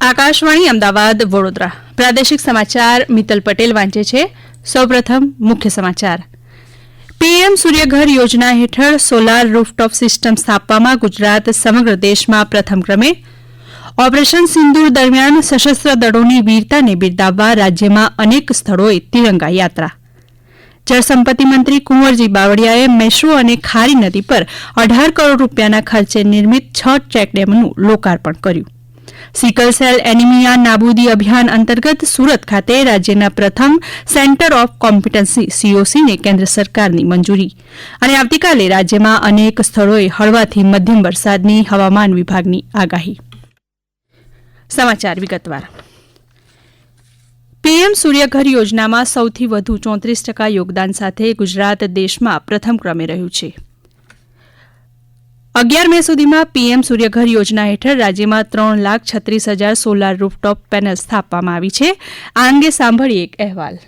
આકાશવાણી અમદાવાદ, વડોદરા. પ્રાદેશિક સમાચાર મિત્તલ પટેલ વાંચે છે. સૌપ્રથમ મુખ્ય સમાચાર. પીએમ સૂર્યઘર યોજના હેઠળ સોલાર રૂફટોપ સિસ્ટમ સ્થાપવામાં ગુજરાત સમગ્ર દેશમાં પ્રથમ ક્રમે ઓપરેશન સિંદૂર દરમિયાન સશસ્ત્ર દળોની વીરતાને બિરદાવવા રાજ્યમાં અનેક સ્થળોએ તિરંગા યાત્રા. જળસંપત્તિ મંત્રી કુંવરજી બાવળિયાએ મેશ્રો અને ખારી નદી પર અઢાર કરોડ રૂપિયાના ખર્ચે નિર્મિત છ ચેકડેમનું લોકાર્પણ કર્યું. સિકલ સેલ એનિમિયા નાબૂદી અભિયાન અંતર્ગત સુરત ખાતે રાજ્યના પ્રથમ સેન્ટર ઓફ કોમ્પિટન્સી સીઓસીને કેન્દ્ર સરકારની મંજૂરી. અને આવતીકાલે રાજ્યમાં અનેક સ્થળોએ હળવાથી મધ્યમ વરસાદની હવામાન વિભાગની આગાહી. સમાચાર વિગતવાર. પીએમ સૂર્યઘર યોજનામાં સૌથી વધુ ચોત્રીસ ટકા યોગદાન સાથે ગુજરાત દેશમાં પ્રથમ ક્રમે રહ્યું છે. અગિયાર મે સુધીમાં પીએમ સૂર્યઘર યોજના હેઠળ રાજ્યમાં ત્રણ લાખ છત્રીસ હજાર સોલાર રૂફટોપ પેનલ સ્થાપવામાં આવી છે. આ અંગે સાંભળીએ એક અહેવાલ.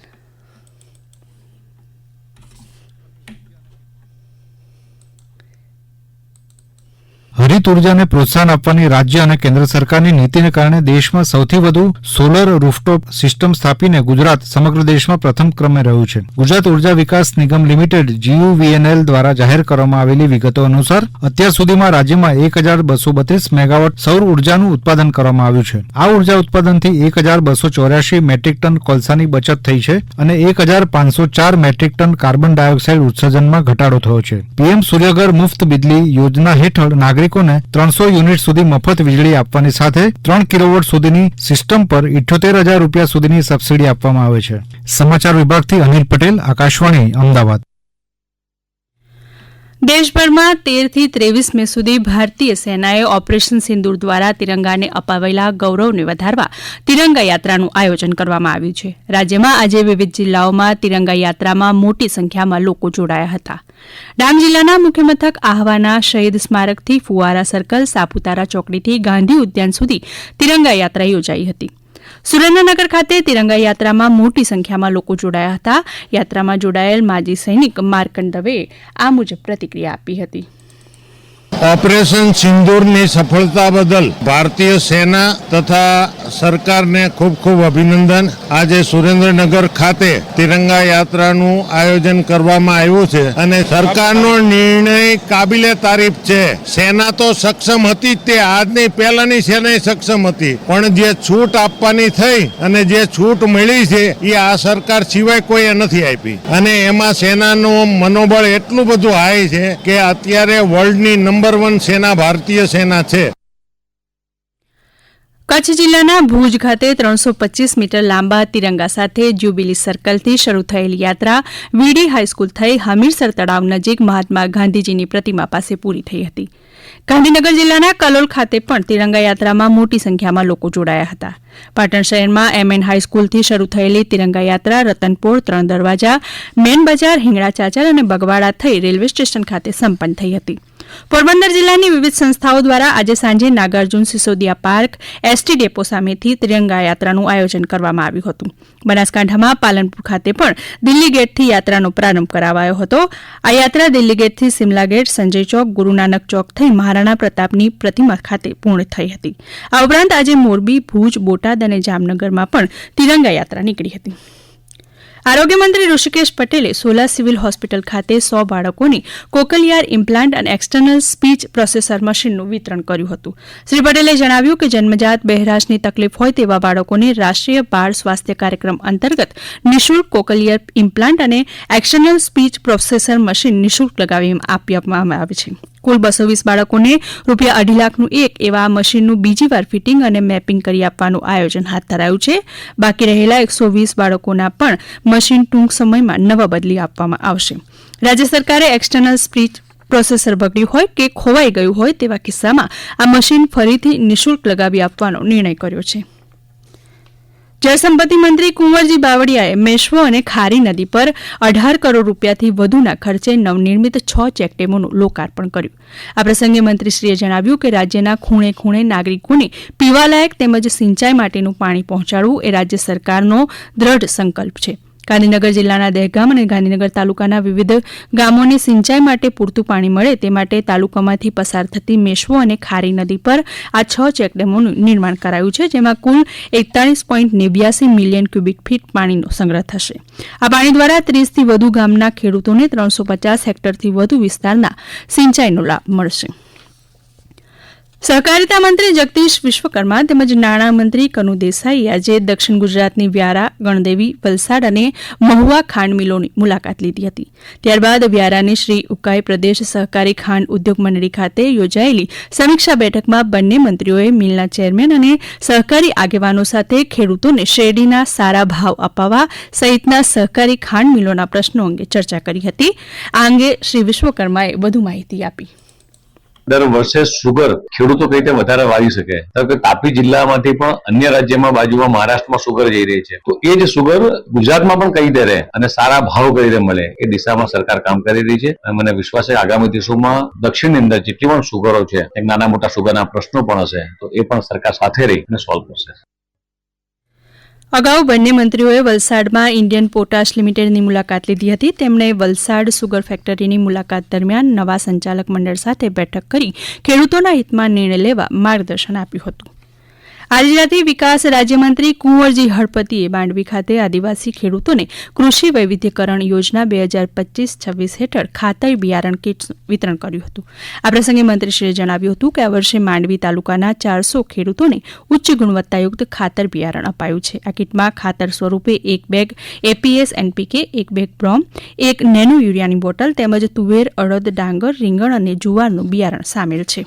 હરિત ઉર્જાને પ્રોત્સાહન આપવાની રાજ્ય અને કેન્દ્ર સરકારની નીતિને કારણે દેશમાં સૌથી વધુ સોલર રૂફટોપ સિસ્ટમ સ્થાપીને ગુજરાત સમગ્ર દેશમાં પ્રથમ ક્રમે રહ્યું છે. ગુજરાત ઊર્જા વિકાસ નિગમ લિમિટેડ જીયુવીએનએલ દ્વારા જાહેર કરવામાં આવેલી વિગતો અનુસાર, અત્યાર સુધીમાં રાજ્યમાં એક હજાર બસો બત્રીસ મેગાવોટ સૌર ઉર્જાનું ઉત્પાદન કરવામાં આવ્યું છે. આ ઊર્જા ઉત્પાદનથી એક હજાર બસો ચોર્યાસી મેટ્રિક ટન કોલસાની બચત થઈ છે અને એક હજાર પાંચસો ચાર મેટ્રિક ટન કાર્બન ડાયોક્સાઇડ ઉત્સર્જનમાં ઘટાડો થયો છે. પીએમ સૂર્યઘર મુફ્ત બિજલી યોજના હેઠળ નાગરિકોને ત્રણસો યુનિટ સુધી મફત વીજળી આપવાની સાથે ત્રણ કિલોવોટ સુધીની સિસ્ટમ પર ઇઠ્યોતેર હજાર રૂપિયા સુધીની સબસિડી આપવામાં આવે છે. સમાચાર વિભાગથી અનિલ પટેલ, આકાશવાણી, અમદાવાદ. દેશભરમાં તેરથી ત્રેવીસ મે સુધી ભારતીય સેનાએ ઓપરેશન સિંદૂર દ્વારા તિરંગાને અપાવેલા ગૌરવને વધારવા તિરંગા યાત્રાનું આયોજન કરવામાં આવ્યું છે. રાજ્યમાં આજે વિવિધ જિલ્લાઓમાં તિરંગા યાત્રામાં મોટી સંખ્યામાં લોકો જોડાયા હતા. ડાંગ જિલ્લાના મુખ્ય મથક આહવાના શહીદ સ્મારકથી ફુવારા સર્કલ, સાપુતારા ચોકડીથી ગાંધી ઉદ્યાન સુધી તિરંગા યાત્રા યોજાઈ હતી. સુરેન્દ્રનગર ખાતે તિરંગા યાત્રામાં મોટી સંખ્યામાં લોકો જોડાયા હતા. યાત્રામાં જોડાયેલ માજી સૈનિક માર્કંડ આ મુજબ પ્રતિક્રિયા આપી હતી. ઓપરેશન સિંદૂરની સફળતા બદલ ભારતીય સેના તથા સરકારને ખૂબ ખૂબ અભિનંદન. આજે સુરેન્દ્રનગર ખાતે તિરંગા યાત્રાનું આયોજન કરવામાં આવ્યું છે અને સરકારનો નિર્ણય કાબિલે તારીફ છે. સેના તો સક્ષમ હતી તે, આજની પહેલાની સેના સક્ષમ હતી. પણ જે છૂટ આપવાની થઈ અને જે છૂટ મળી છે, એ આ સરકાર સિવાય કોઈએ નથી આપી. અને એમાં સેનાનું મનોબળ એટલું બધું હાઈ છે કે અત્યારે વર્લ્ડની નંબર વન સેના, ભારતીય સેના છે. કચ્છ જિલ્લાના ભુજ ખાતે ત્રણસો પચીસ મીટર લાંબા તિરંગા સાથે જ્યુબિલી સર્કલથી શરૂ થયેલી યાત્રા વીડી હાઈસ્કૂલ થઈ હમીરસર તળાવ નજીક મહાત્મા ગાંધીજીની પ્રતિમા પાસે પૂરી થઈ હતી. ગાંધીનગર જિલ્લાના કલોલ ખાતે પણ તિરંગા યાત્રામાં મોટી સંખ્યામાં લોકો જોડાયા હતા. પાટણ શહેરમાં એમએન હાઈસ્કૂલથી શરૂ થયેલી તિરંગા યાત્રા, રતનપુર, ત્રણ દરવાજા, મેન બજાર, હિંગળા ચાચર અને બગવાડા થઈ રેલવે સ્ટેશન ખાતે સંપન્ન થઈ હતી. પોરબંદર જિલ્લાની વિવિધ સંસ્થાઓ દ્વારા આજે સાંજે Nagarjun Sisodiya park, ST depot સામેથી ત્રિરંગા યાત્રાનું આયોજન કરવામાં આવ્યું હતું. બનાસકાંઠામાં પાલનપુર ખાતે પણ દિલ્હી ગેટથી યાત્રાનો પ્રારંભ કરાવાયો હતો. આ યાત્રા દિલ્હી ગેટથી સિમલા ગેટ, સંજય ચોક ગુરુનાનક ચોક થઈ મહારાણા પ્રતાપની પ્રતિમા ખાતે પૂર્ણ થઈ હતી. આ ઉપરાંત આજે મોરબી, ભુજ, બોટાદ અને જામનગરમાં પણ તિરંગા યાત્રા નીકળી હતી. આરોગ્ય મંત્રી ઋષિકેશ પટેલે સોલા સિવિલ હોસ્પિટલ ખાતે સો બાળકોને કોકલિયાર ઇમ્પ્લાન્ટ અને એક્સટર્નલ સ્પીચ પ્રોસેસર મશીનનું વિતરણ કર્યું હતું. શ્રી પટેલે જણાવ્યું કે જન્મજાત બહેરાશની તકલીફ હોય તેવા બાળકોને રાષ્ટ્રીય બાળ સ્વાસ્થ્ય કાર્યક્રમ અંતર્ગત નિઃશુલ્ક કોકલિયર ઇમ્પ્લાન્ટ અને એક્સટર્નલ સ્પીચ પ્રોસેસર મશીન નિઃશુલ્ક લગાવી આપવામાં આવે છે. કુલ બસો વીસ બાળકોને રૂપિયા અઢી લાખનું એક એવા મશીનનું બીજી વાર ફિટિંગ અને મેપિંગ કરી આપવાનું આયોજન હાથ ધરાયું છે. બાકી રહેલા એકસો વીસ બાળકોના પણ મશીન ટૂંક સમયમાં નવા બદલી આપવામાં આવશે. રાજ્ય સરકારે એક્સટર્નલ સ્પીચ પ્રોસેસર બગડ્યું હોય કે ખોવાઈ ગયું હોય તેવા કિસ્સામાં આ મશીન ફરીથી નિઃશુલ્ક લગાવી આપવાનો નિર્ણય કર્યો છે. જળસંપત્તિ મંત્રી કુંવરજી બાવળીયાએ મેશ્વો અને ખારી નદી પર અઢાર કરોડ રૂપિયાથી વધુના ખર્ચે નવનિર્મિત છ ચેકડેમોનું લોકાર્પણ કર્યું. આ પ્રસંગે મંત્રીશ્રીએ જણાવ્યું કે રાજ્યના ખૂણે ખૂણે નાગરિકોને પીવાલાયક તેમજ સિંચાઈ માટેનું પાણી પહોંચાડવું એ રાજ્ય સરકારનો દ્રઢ સંકલ્પ છે. ગાંધીનગર જિલ્લાના દહેગામ અને ગાંધીનગર તાલુકાના વિવિધ ગામોને સિંચાઈ માટે પૂરતું પાણી મળે તે માટે તાલુકામાંથી પસાર થતી મેશ્વો અને ખારી નદી પર આ છ ચેકડેમોનું નિર્માણ કરાયું છે, જેમાં કુલ એકતાળીસ પોઈન્ટ નેવ્યાસી મિલિયન ક્યુબિક ફીટ પાણીનો સંગ્રહ થશે. આ પાણી દ્વારા ત્રીસથી વધુ ગામના ખેડૂતોને ત્રણસો પચાસ હેક્ટરથી વધુ વિસ્તારના સિંચાઈનો લાભ મળશે. સહકારિતા મંત્રી જગદીશ વિશ્વકર્મા તેમજ નાણામંત્રી કનુ દેસાઈએ આજે દક્ષિણ ગુજરાતની વ્યારા, ગણદેવી, વલસાડ અને મહુવા ખાંડ મિલોની મુલાકાત લીધી હતી. ત્યારબાદ વ્યારાની શ્રી ઉકાઈ પ્રદેશ સહકારી ખાંડ ઉદ્યોગ મંડળી ખાતે યોજાયેલી સમીક્ષા બેઠકમાં બંને મંત્રીઓએ મિલના ચેરમેન અને સહકારી આગેવાનો સાથે ખેડૂતોને શેરડીના સારા ભાવ અપાવવા સહિતના સહકારી ખાંડ મિલોના પ્રશ્નો અંગે ચર્ચા કરી હતી. આ અંગે શ્રી વિશ્વકર્માએ વધુ માહિતી આપી. દર વર્ષે સુગર ખેડૂતો કઈ રીતે વધારે વાવી શકે? ધારો કે તાપી જિલ્લામાંથી પણ અન્ય રાજ્યમાં બાજુમાં મહારાષ્ટ્રમાં સુગર જઈ રહી છે. તો એ જ સુગર ગુજરાતમાં પણ કઈ રહે? અને સારા ભાવ કઈ રીતે મળે? એ દિશામાં સરકાર કામ કરી રહી છે. અને મને વિશ્વાસ છે આગામી દિવસોમાં દક્ષિણની અંદર જેટલી પણ સુગરો છે નાના મોટા સુગરના પ્રશ્નો પણ હશે, તો એ પણ સરકાર સાથે રહી અને સોલ્વ કરશે. અગાઉ બંને મંત્રીઓએ વલસાડમાં ઇન્ડિયન પોટાશ લિમિટેડની મુલાકાત લીધી હતી. તેમણે વલસાડ સુગર ફેક્ટરીની મુલાકાત દરમિયાન નવા સંચાલક મંડળ સાથે બેઠક કરી ખેડૂતોના હિતમાં નિર્ણય લેવા માર્ગદર્શન આપ્યું હતું. આદિજાતિ વિકાસ રાજ્યમંત્રી કુંવરજી હળપતિએ માંડવી ખાતે આદિવાસી ખેડૂતોને કૃષિ વૈવિધ્યકરણ યોજના બે હજાર પચીસ છવ્વીસ હેઠળ ખાતર બિયારણ કીટ્સ વિતરણ કર્યું હતું. આ પ્રસંગે મંત્રીશ્રીએ જણાવ્યું હતું કે આ વર્ષે માંડવી તાલુકાના ચારસો ખેડૂતોને ઉચ્ચ ગુણવત્તાયુક્ત ખાતર બિયારણ અપાયું છે. આ કીટમાં ખાતર સ્વરૂપે એક બેગ એપીએસ એનપીકે એક બેગ બ્રોમ, એક નેનો યુરિયાની બોટલ તેમજ તુવેર, અડદ, ડાંગર, રીંગણ અને જુવારનું બિયારણ સામેલ છે.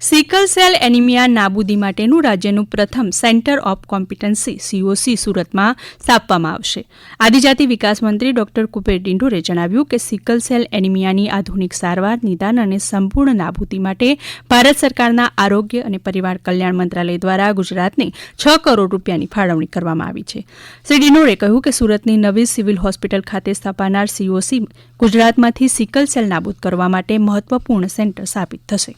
સિકલ સેલ એનિમિયા નાબૂદી માટેનું રાજ્યનું પ્રથમ સેન્ટર ઓફ કોમ્પિટન્સી સીઓસી સુરતમાં સ્થાપવામાં આવશે. આદિજાતિ વિકાસ મંત્રી ડોક્ટર કુપેર ડિંડોરે જણાવ્યું કે સિકલ સેલ એનિમિયાની આધુનિક સારવાર, નિદાન અને સંપૂર્ણ નાબૂદી માટે ભારત સરકારના આરોગ્ય અને પરિવાર કલ્યાણ મંત્રાલય દ્વારા ગુજરાતને છ કરોડ રૂપિયાની ફાળવણી કરવામાં આવી છે. શ્રી ડિંડોરે કહ્યું કે સુરતની નવી સિવિલ હોસ્પિટલ ખાતે સ્થાપાનાર સીઓસી ગુજરાતમાંથી સિકલ સેલ નાબૂદ કરવા માટે મહત્વપૂર્ણ સેન્ટર સાબિત થશે.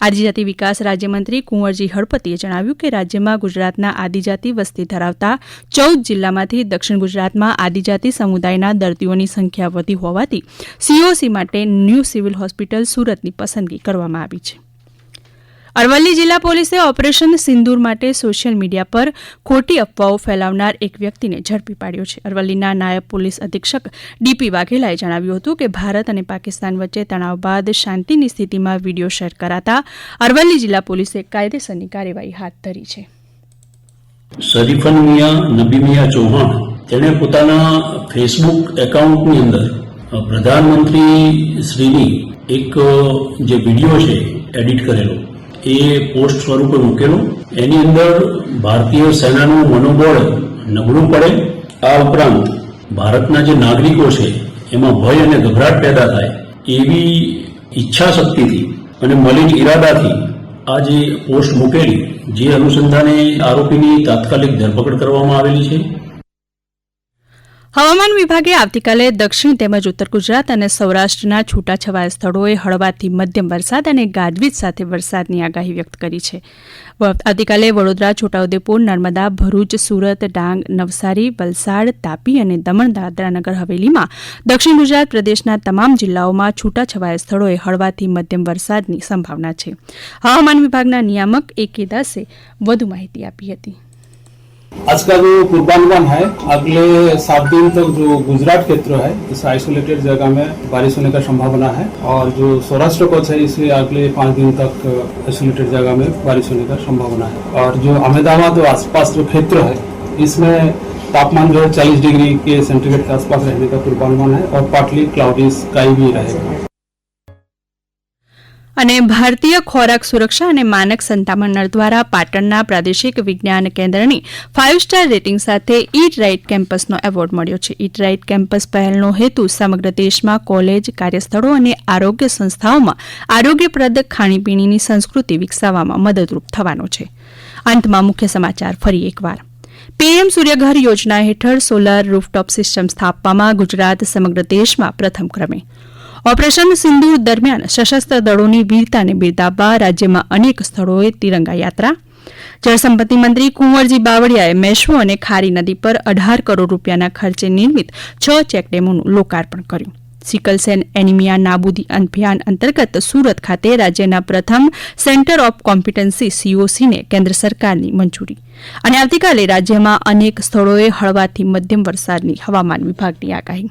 આદિજાતિ વિકાસ રાજ્યમંત્રી કુંવરજી હળપતિએ જણાવ્યું કે રાજ્યમાં ગુજરાતના આદિજાતિ વસ્તી ધરાવતા ચૌદ જિલ્લામાંથી દક્ષિણ ગુજરાતમાં આદિજાતિ સમુદાયના દર્દીઓની સંખ્યા વધી હોવાથી સીઓસી માટે ન્યૂ સિવિલ હોસ્પિટલ સુરતની પસંદગી કરવામાં આવી છે. અરવલ્લી જિલ્લા પોલીસે ઓપરેશન સિંદૂર માટે સોશિયલ મીડિયા પર ખોટી અફવાઓ ફેલાવનાર એક વ્યક્તિને ઝડપી પાડ્યો છે. અરવલ્લીના નાયબ પોલીસ અધિક્ષક ડીપી વાઘેલાએ જણાવ્યું હતું કે ભારત અને પાકિસ્તાન વચ્ચે તણાવ બાદ શાંતિની સ્થિતિમાં વીડિયો શેર કરાતા અરવલ્લી જિલ્લા પોલીસે કાયદેસરની કાર્યવાહી હાથ ધરી છે. શરીફન મિયા નબી મિયા ચૌહાણ તેણે પોતાના ફેસબુક એકાઉન્ટની અંદર પ્રધાનમંત્રી શ્રીની એક જે વીડિયો છે એડિટ કરેલો એ પોસ્ટ સ્વરૂપે મૂકેલું. એની અંદર ભારતીય સેનાનું મનોબળ નબળું પડે. આ ઉપરાંત ભારતના જે નાગરિકો છે, એમાં ભય અને ગભરાટ પેદા થાય, એવી ઈચ્છા શક્તિથી અને મલિન ઈરાદાથી આ જે પોસ્ટ મૂકેલી, જે અનુસંધાને આરોપીની તાત્કાલિક ધરપકડ કરવામાં આવેલી છે. હવામાન વિભાગે આવતીકાલે દક્ષિણ તેમજ ઉત્તર ગુજરાત અને સૌરાષ્ટ્રના છૂટાછવાયા સ્થળોએ હળવાથી મધ્યમ વરસાદ અને ગાજવીજ સાથે વરસાદની આગાહી વ્યક્ત કરી છે. આવતીકાલે વડોદરા, છોટાઉદેપુર, નર્મદા, ભરૂચ, સુરત, ડાંગ, નવસારી, વલસાડ, તાપી અને દમણ દાદરાનગર હવેલીમાં દક્ષિણ ગુજરાત પ્રદેશના તમામ જિલ્લાઓમાં છૂટાછવાયા સ્થળોએ હળવાથી મધ્યમ વરસાદની સંભાવના છે. હવામાન વિભાગના નિયામક એ કે દાસે વધુ માહિતી આપી હતી. आज का जो पूर्वानुमान है, अगले सात दिन तक जो गुजरात क्षेत्र है, इस आइसोलेटेड जगह में बारिश होने का संभावना है और जो सौराष्ट्र कच्छ है इसे अगले पाँच दिन तक आइसोलेटेड जगह में बारिश होने का संभावना है। और जो अहमदाबाद और आसपास जो क्षेत्र है, इसमें तापमान जो है चालीस डिग्री के सेंटीग्रेड के आसपास रहने का पूर्वानुमान है और पार्टली क्लाउडी स्काई भी रहेगा। અને ભારતીય ખોરાક સુરક્ષા અને માનક સંતામંડળ દ્વારા પાટણના પ્રાદેશિક વિજ્ઞાન કેન્દ્રની ફાઇવ સ્ટાર રેટિંગ સાથે ઈટ રાઇટ કેમ્પસનો એવોર્ડ મળ્યો છે. ઈટ રાઇટ કેમ્પસ પહેલનો હેતુ સમગ્ર દેશમાં કોલેજ, કાર્યસ્થળો અને આરોગ્ય સંસ્થાઓમાં આરોગ્યપ્રદ ખાણીપીણીની સંસ્કૃતિ વિકસાવવામાં મદદરૂપ થવાનો છે. અંતમાં મુખ્ય સમાચાર ફરી એકવાર. પીએમ સૂર્યઘર યોજના હેઠળ સોલાર રૂફટોપ સિસ્ટમ સ્થાપવામાં ગુજરાત સમગ્ર દેશમાં પ્રથમ ક્રમે. ઓપરેશન સિંદૂર દરમિયાન સશસ્ત્ર દળોની વીરતાને બિરદાવવા રાજ્યમાં અનેક સ્થળોએ તિરંગા યાત્રા જળસંપત્તિ મંત્રી કુંવરજી બાવળિયાએ મેશ્વો અને ખારી નદી પર અઢાર કરોડ રૂપિયાના ખર્ચે નિર્મિત છ ચેકડેમોનું લોકાર્પણ કર્યું. સિકલસેલ એનિમિયા નાબૂદી અભિયાન અંતર્ગત સુરત ખાતે રાજ્યના પ્રથમ સેન્ટર ઓફ કોમ્પિટન્સી સીઓસીને કેન્દ્ર સરકારની મંજૂરી. અને આવતીકાલે રાજ્યમાં અનેક સ્થળોએ હળવાથી મધ્યમ વરસાદની હવામાન વિભાગની આગાહી.